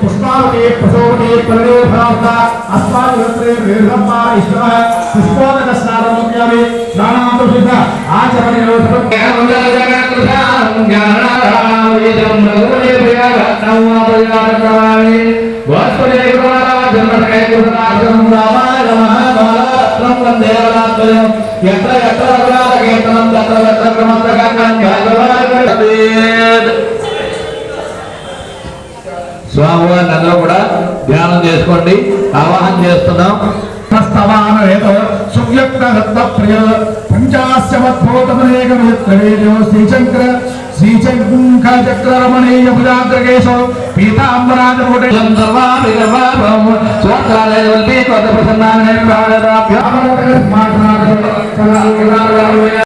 పుష్పావతి ప్రసోవతి పల్లె భ్రాంత అస్మాకం వీరమ్మ ఇష్టమ పుష్పోదక స్నానమోప్యామి స్నానాంతో శుద్ధ ఆచరణలో ఎత్ర ఎత్ర కీర్తనం తత్ర ఎత్ర క్రమంగా స్వామివారిని అందరూ కూడా ధ్యానం చేసుకోండి ఆవాహన చేస్తున్నాం. ప్రస్తవాన వేద సువ్యక్త రత్న ప్రియ పంచాస్యమద్భూతమనేకమిత్రవేదో శ్రీచక్ర శ్రీచంఖ చక్ర రమణీయ భుజాగ్రకేశో పీతాంబరాజ కోట మాట్లాడారు సింధూరం అంతా అట్లా పోసి